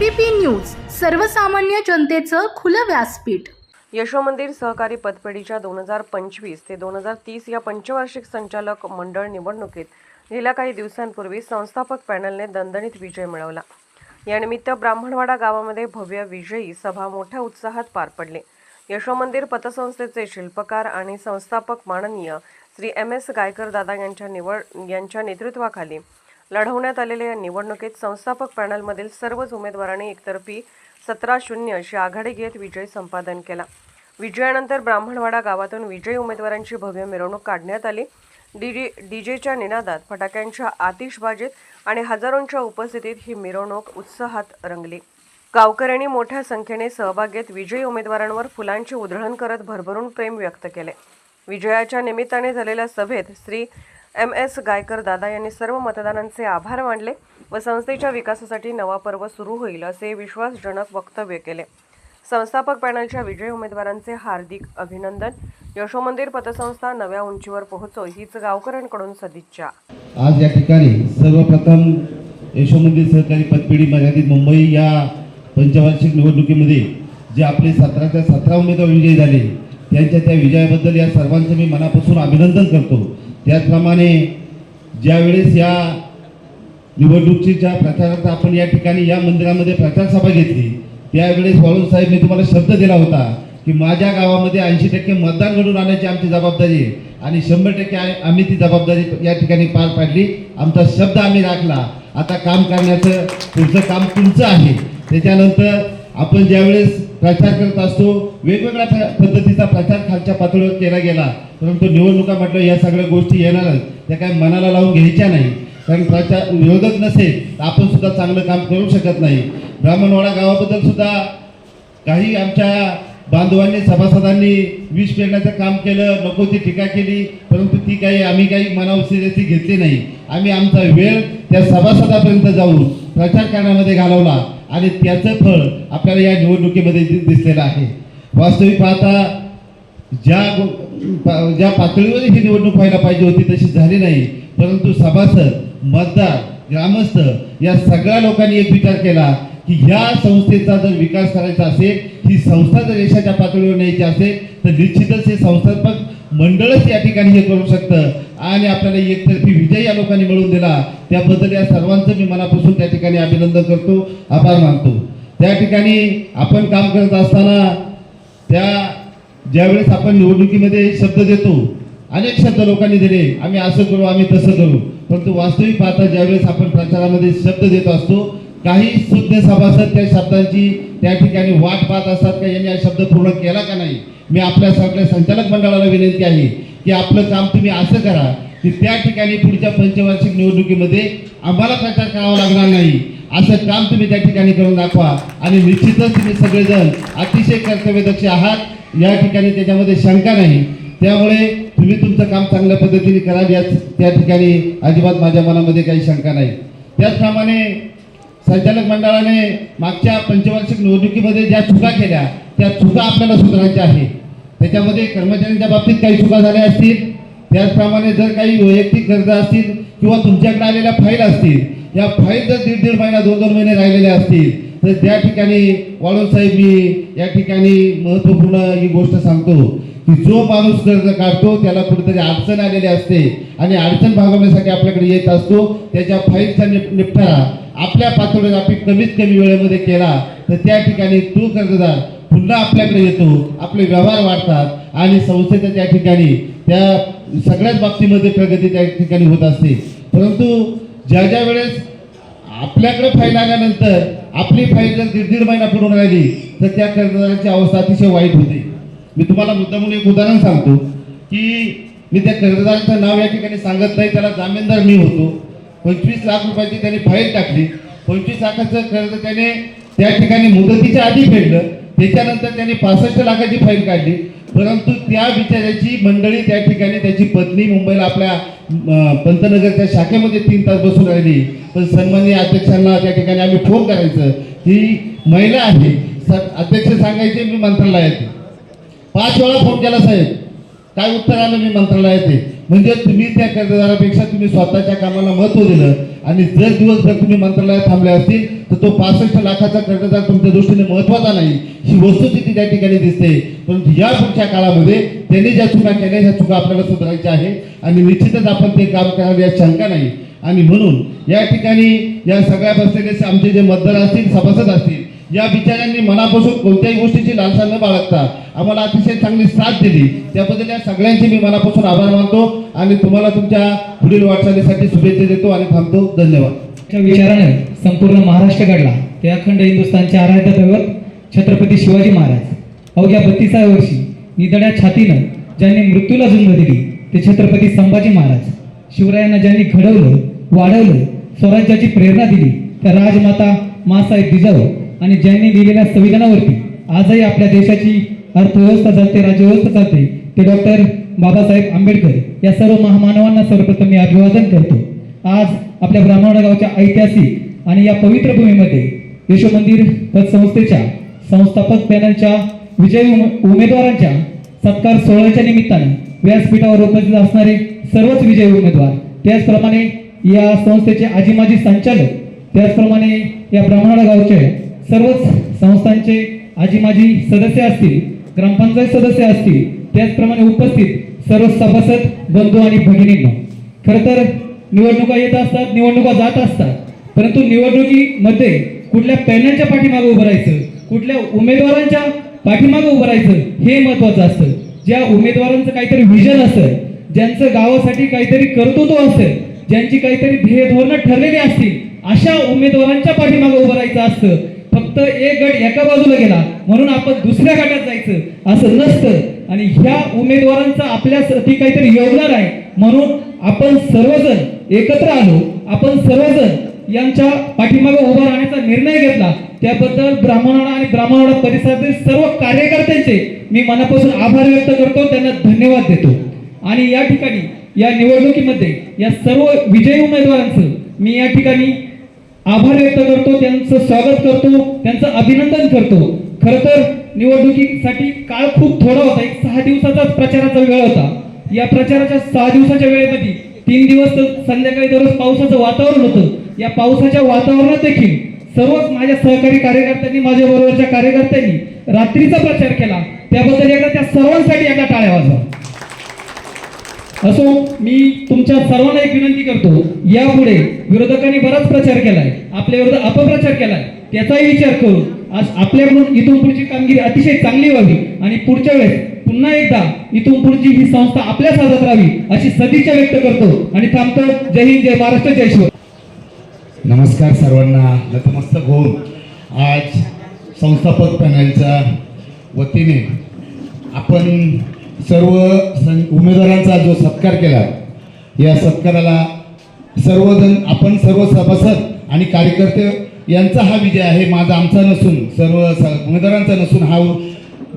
ABP news सर्वसामान्य जनतेचं खुलं व्यासपीठ. यशोमंदिर सहकारी पतपेढीच्या दोन हजार पंचवीस ते दोन हजार तीस या पंचवार्षिक संचालक मंडळ निवडणुकीत गेल्या काही दिवसांपूर्वी संस्थापक पॅनलने दणदणीत विजय मिळवला. यानिमित्त ब्राह्मणवाडा गावामध्ये भव्य विजयी सभा मोठ्या उत्साहात पार पडली. यशोमंदिर पतसंस्थेचे शिल्पकार आणि संस्थापक माननीय श्री एम एस गायकर दादा यांच्या निवड यांच्या नेतृत्वाखाली लढवण्यात आलेल्या या निवडणुकीत संस्थापक पॅनलमधील सर्वच उमेदवारांनी एकतर्फी सतरा शून्य अशी आघाडी घेत विजय संपादन केला. विजयानंतर ब्राह्मणवाडा गावातून विजयी उमेदवारांची भव्य मिरवणूक काढण्यात आली. डीजे डीजेच्या निनादात फटाक्यांच्या आतिषबाजीत आणि हजारोंच्या उपस्थितीत ही मिरवणूक उत्साहात रंगली. गावकऱ्यांनी मोठ्या संख्येने सहभाग घेत विजयी उमेदवारांवर फुलांची उधळण करत भरभरून प्रेम व्यक्त केले. विजयाच्या निमित्ताने झालेल्या सभेत श्री एम एस गायकर दादा यांनी सर्व मतदारांचे आभार मानले व संस्थेच्या विकासासाठी नवा पर्व सुरू होईल असे विश्वासजनक वक्तव्य केले. संस्थापक पॅनलच्या विजयी उमेदवारांचे हार्दिक अभिनंदन. यशोमंदिर पतसंस्था नव्या उंचीवर पोहोचो हीच गावकऱ्यांकडून सदिच्छा. आज या ठिकाणी सर्वप्रथम यशोमंदिर सहकारी पतपिढी मर्यादित मुंबई या पंचवार्षिक निवडणुकीमध्ये जे आपले सतराच्या सतरा उमेदवार विजयी झाले त्यांच्या त्या विजयाबद्दल या सर्वांचं मी मनापासून अभिनंदन करतो. त्याचप्रमाणे ज्यावेळेस या निवडणुकीच्या प्रचाराचा आपण या ठिकाणी या मंदिरामध्ये प्रचारसभा घेतली त्यावेळेस वाळून साहेब मी तुम्हाला शब्द दिला होता की माझ्या गावामध्ये ऐंशी टक्के मतदान घडून आणण्याची आमची जबाबदारी आहे आणि शंभर टक्के आम्ही ती जबाबदारी या ठिकाणी पार पाडली. आमचा शब्द आम्ही राखला. आता काम करण्याचं पुढचं काम तुमचं आहे. त्याच्यानंतर आपण ज्यावेळेस प्रचार करत असतो वेगवेगळ्या प्र- पद्धतीचा प्रचार खालच्या पातळीवर केला गेला. परंतु निवडणुका म्हटलं या सगळ्या गोष्टी येणारच त्या काही मनाला लावून घ्यायच्या नाही. कारण प्रचार विरोधक नसेल तर आपण सुद्धा चांगलं काम करू शकत नाही. ब्राह्मणवाडा गावाबद्दल सुद्धा काही आमच्या बांधवांनी सभासदांनी विष पेरण्याचं काम केलं नको ती टीका केली परंतु ती काही आम्ही काही मनावसिरती घेतली नाही. आम्ही आमचा वेळ त्या सभासदापर्यंत जाऊन प्रचार करण्यामध्ये घालवला. आणि त्याचं फळ आपल्याला या निवडणुकीमध्ये दिसलेलं आहे. वास्तविक पाहता ज्या ज्या पातळीवर ही निवडणूक व्हायला पाहिजे होती तशी झाली नाही. परंतु सभासद मतदार ग्रामस्थ या सगळ्या लोकांनी एक विचार केला की ह्या संस्थेचा जर विकास करायचा असेल ही संस्था जर यशाच्या पातळीवर न्यायची असेल तर निश्चितच हे संस्थात्मक मंडळच या ठिकाणी हे करू शकतं. आणि आपल्याला एकतर्फी विजय या लोकांनी मिळवून दिला त्याबद्दल या सर्वांचं मी मनापासून त्या ठिकाणी अभिनंदन करतो आभार मानतो. त्या ठिकाणी आपण काम करत असताना त्या ज्यावेळेस आपण निवडणुकीमध्ये शब्द देतो अनेक शब्द लोकांनी दिले आम्ही असं करू आम्ही तसं करू. परंतु वास्तविक पाहता ज्यावेळेस आपण प्रचारामध्ये शब्द देत असतो काही सुज्ञ सभासद त्या शब्दांची त्या ठिकाणी वाट पाहत असतात का यांनी हा शब्द पूर्ण केला का नाही? मी आपल्या सगळ्या संचालक मंडळाला विनंती आहे की आपलं काम तुम्ही असं करा की त्या ठिकाणी पुढच्या पंचवार्षिक निवडणुकीमध्ये आम्हाला प्रचार करावा लागणार नाही. असं काम तुम्ही त्या ठिकाणी करून दाखवा. आणि निश्चितच तुम्ही सगळेजण अतिशय कर्तव्यदक्ष आहात. या ठिकाणी त्याच्यामध्ये शंका नाही. त्यामुळे तुम्ही तुमचं काम चांगल्या पद्धतीने कराल याच त्या ठिकाणी अजिबात माझ्या मनामध्ये काही शंका नाही. त्याचप्रमाणे संचालक मंडळाने मागच्या पंचवार्षिक निवडणुकीमध्ये ज्या चुका केल्या त्या चुका आपल्याला सुधारायच्या आहे त्याच्यामध्ये कर्मचाऱ्यांच्या बाबतीत काही चुका झाल्या असतील. त्याचप्रमाणे जर काही वैयक्तिक गरजा असतील किंवा तुमच्याकडे आलेल्या फाईल असतील या फाईल जर दीड दीड महिना दोन दोन महिने राहिलेल्या असतील तर त्या ठिकाणी वाळून साहेब मी या ठिकाणी महत्त्वपूर्ण ही गोष्ट सांगतो की जो माणूस कर्ज काढतो त्याला कुठेतरी अडचण आलेली असते आणि अडचण भागवण्यासाठी आपल्याकडे येत असतो. त्याच्या फाईलचा निप निपटारा आपल्या पातळीवर आपण कमीत कमी वेळेमध्ये केला तर त्या ठिकाणी तो कर्जदार पुन्हा आपल्याकडे येतो. आपले व्यवहार वाढतात आणि संस्थेच्या त्या ठिकाणी त्या सगळ्याच बाबतीमध्ये प्रगती त्या ठिकाणी होत असते. परंतु ज्या ज्या वेळेस आपल्याकडे फाईल आल्यानंतर आपली फाईल जर दीड दीड महिना पडून राहिली तर त्या कर्जदाराची अवस्था अतिशय वाईट होते. मी तुम्हाला मुद्दामून एक उदाहरण सांगतो की मी त्या कर्जदाराचं नाव या ठिकाणी सांगत नाही त्याला जामीनदार मी होतो. पंचवीस लाख रुपयाची त्याने फाईल टाकली. पंचवीस लाखाचं कर्ज त्याने त्या ठिकाणी मुदतीच्या आधी फेडलं. त्याच्यानंतर त्याने पासष्ट लाखाची फाईल काढली. परंतु त्या बिचाऱ्याची मंडळी त्या ठिकाणी त्याची पत्नी मुंबईला आपल्या पंतनगरच्या शाखेमध्ये तीन तास बसून राहिली. पण सन्माननीय अध्यक्षांना त्या ठिकाणी आम्ही फोन करायचं. ही महिला आहे. स- अध्यक्ष सांगायचे मी मंत्रालयात पाच वेळा फोन केला साहेब. काय उत्तर आलं मी मंत्रालयात आहे म्हणजे तुम्ही त्या कर्जदारापेक्षा तुम्ही स्वतःच्या कामाला महत्त्व दिलं आणि जर दिवसभर तुम्ही मंत्रालयात थांबले असतील तर तो पासष्ट लाखाचा कर्जदार तुमच्या दृष्टीने महत्त्वाचा नाही. ही वस्तुस्थिती त्या ठिकाणी दिसते. परंतु या पुढच्या काळामध्ये त्यांनी ज्या चुका केल्या ह्या चुका आपल्याला सुधारायच्या आहे आणि निश्चितच आपण ते काम करावे यात शंका नाही. आणि म्हणून या ठिकाणी या सगळ्या बसलेले आमचे जे मतदार असतील सभासद असतील या बिचाऱ्यांनी मनापासून कोणत्याही गोष्टीची लालसा न बाळगता आम्हाला अतिशय चांगली साथ दिली. त्याबद्दल या सगळ्यांचे मी मनापासून आभार मानतो आणि तुम्हाला तुमच्या पुढील वाटचालीसाठी शुभेच्छा देतो आणि थांबतो. धन्यवाद. त्या विचाराने संपूर्ण महाराष्ट्र घडला. ते अखंड हिंदुस्थानच्या आराध्य दैवत छत्रपती शिवाजी महाराज. अवघ्या बत्तीसाव्या वर्षी निदड्या छातीनं ज्यांनी मृत्यूला जन्म दिली ते छत्रपती संभाजी महाराज. शिवरायांना ज्यांनी घडवलं वाढवलं स्वराज्याची प्रेरणा दिली त्या राजमाता मासाहेब जिजाऊ आणि ज्यांनी दिलेल्या संविधानावरती आजही आपल्या देशाची अर्थव्यवस्था चालते राज्यव्यवस्था चालते ते डॉक्टर बाबासाहेब आंबेडकर या सर्व महामानवांना सर्वप्रथम मी अभिवादन करतो. आज आपल्या ब्राह्मण गावच्या ऐतिहासिक आणि या पवित्र भूमीमध्ये यशोमंदिर पतसंस्थेच्या संस्थापक पॅनलच्या विजयी उमेदवारांच्या सत्कार सोहळ्याच्या निमित्ताने व्यासपीठावर उपस्थित असणारे सर्वच विजयी उमेदवार त्याचप्रमाणे या संस्थेचे आजी माजी संचालक त्याचप्रमाणे या ब्राह्मण गावचे सर्वच संस्थांचे आजी माजी सदस्य असतील ग्रामपंचायत सदस्य असतील त्याचप्रमाणे उपस्थित सर्व सभासद बंधू आणि भगिनींना. खरं तर निवडणुका येत असतात निवडणुका जात असतात परंतु निवडणुकीमध्ये कुठल्या पॅनलच्या पाठीमागे उभं राहायचं कुठल्या उमेदवारांच्या पाठीमागे उभं राहायचं हे महत्वाचं असतं. ज्या उमेदवारांचं काहीतरी विजन असेल ज्यांचं गावासाठी काहीतरी कर्तृत्व असेल ज्यांची काहीतरी ध्येय धोरणं ठरलेली असतील अशा उमेदवारांच्या पाठीमागे उभं राहायचं असतं. फक्त एक गट एका बाजूला गेला म्हणून आपण दुसऱ्या गटात जायचं असं नसतं. आणि ह्या उमेदवारांचं आपल्यासाठी काहीतरी योगदान आहे. म्हणून आपण सर्वजण एकत्र आलो आपण सर्वजण यांच्या पाठीमागे उभा राहण्याचा निर्णय घेतला. त्याबद्दल ब्राह्मणाला आणि ब्राह्मणवाडा परिसरातील सर्व कार्यकर्त्यांचे मी मनापासून आभार व्यक्त करतो. त्यांना धन्यवाद देतो. आणि या ठिकाणी या निवडणुकीमध्ये या सर्व विजयी उमेदवारांचं मी या ठिकाणी आभार व्यक्त करतो त्यांचं स्वागत करतो त्यांचं अभिनंदन करतो. खर तर निवडणुकीसाठी काळ खूप थोडा होता एक सहा दिवसाचाच प्रचाराचा वेळ होता. या प्रचाराच्या सहा दिवसाच्या वेळेमध्ये तीन दिवस संध्याकाळी दररोज पावसाचं वातावरण होतं. या पावसाच्या वातावरणात देखील सर्वच माझ्या सहकारी कार्यकर्त्यांनी माझ्या बरोबरच्या कार्यकर्त्यांनी रात्रीचा प्रचार केला. त्याबद्दल एकदा त्या सर्वांसाठी एकदा टाळ्या वाजवा. असो मी तुमच्या सर्वांना एक विनंती करतो. यापुढे विरोधकांनी बराच प्रचार केलाय. आपल्या विरोधात अपप्रचार केलाय. त्याचाही विचार करू आज आपल्याकडून इथून पुढची कामगिरी अतिशय चांगली व्हावी आणि पुढच्या वेळेस पुन्हा एकदा इथून पुढची ही संस्था आपल्या साधत राहावी अशी सदिच्छा व्यक्त करतो आणि थांबतो. जय हिंद जय महाराष्ट्र जय शिव नमस्कार सर्वांना. नतमस्तक होऊन आज संस्थापक पॅनलच्या वतीने आपण सर्व सं उमेदवारांचा जो सत्कार केला या सत्काराला सर्वजण आपण सर्व सभासद आणि कार्यकर्ते यांचा हा विजय आहे माझा आमचा नसून सर्व स उमेदवारांचा नसून हा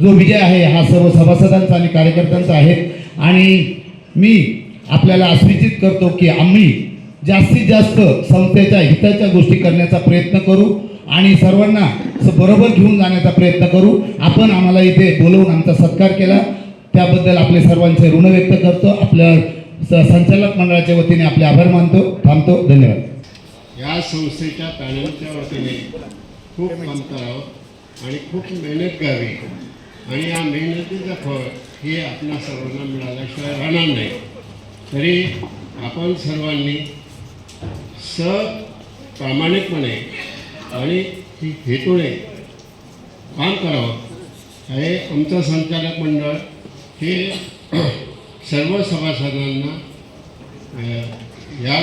जो विजय आहे हा सर्व सभासदांचा आणि कार्यकर्त्यांचा आहे. आणि मी आपल्याला आश्वासित करतो की आम्ही जास्तीत जास्त संस्थेच्या हिताच्या गोष्टी करण्याचा प्रयत्न करू आणि सर्वांना बरोबर घेऊन जाण्याचा प्रयत्न करू. आपण आम्हाला इथे बोलवून आमचा सत्कार केला. त्याबद्दल आपले सर्वांचे ऋण व्यक्त करतो. आपल्या स- संचालक मंडळाच्या वतीने आपले आभार मानतो थांबतो. धन्यवाद. या संस्थेच्या पॅनलच्या वतीने खूप काम करावं आणि खूप मेहनत करावी आणि या मेहनतीचं फळ हे आपल्या सर्वांना मिळाल्याशिवाय राहणार नाही. तरी आपण सर्वांनी सप्रामाणिकपणे आणि हेतूने काम करावं. हे आमचं संचालक मंडळ हे सर्व सभासदांना या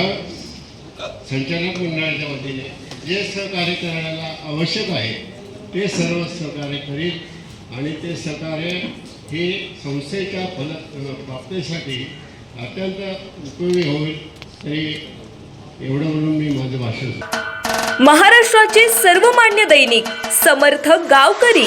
संचालक मंडळाच्या वतीने जे सहकार्य करायला आवश्यक आहे ते सर्व सहकार्य करीत आणि ते सहकार्य हे संस्थेच्या फल प्राप्तीसाठी अत्यंत उपयोगी होईल तरी एवढं म्हणून मी माझं भाषण महाराष्ट्राचे सर्वमान्य दैनिक समर्थ गावकरी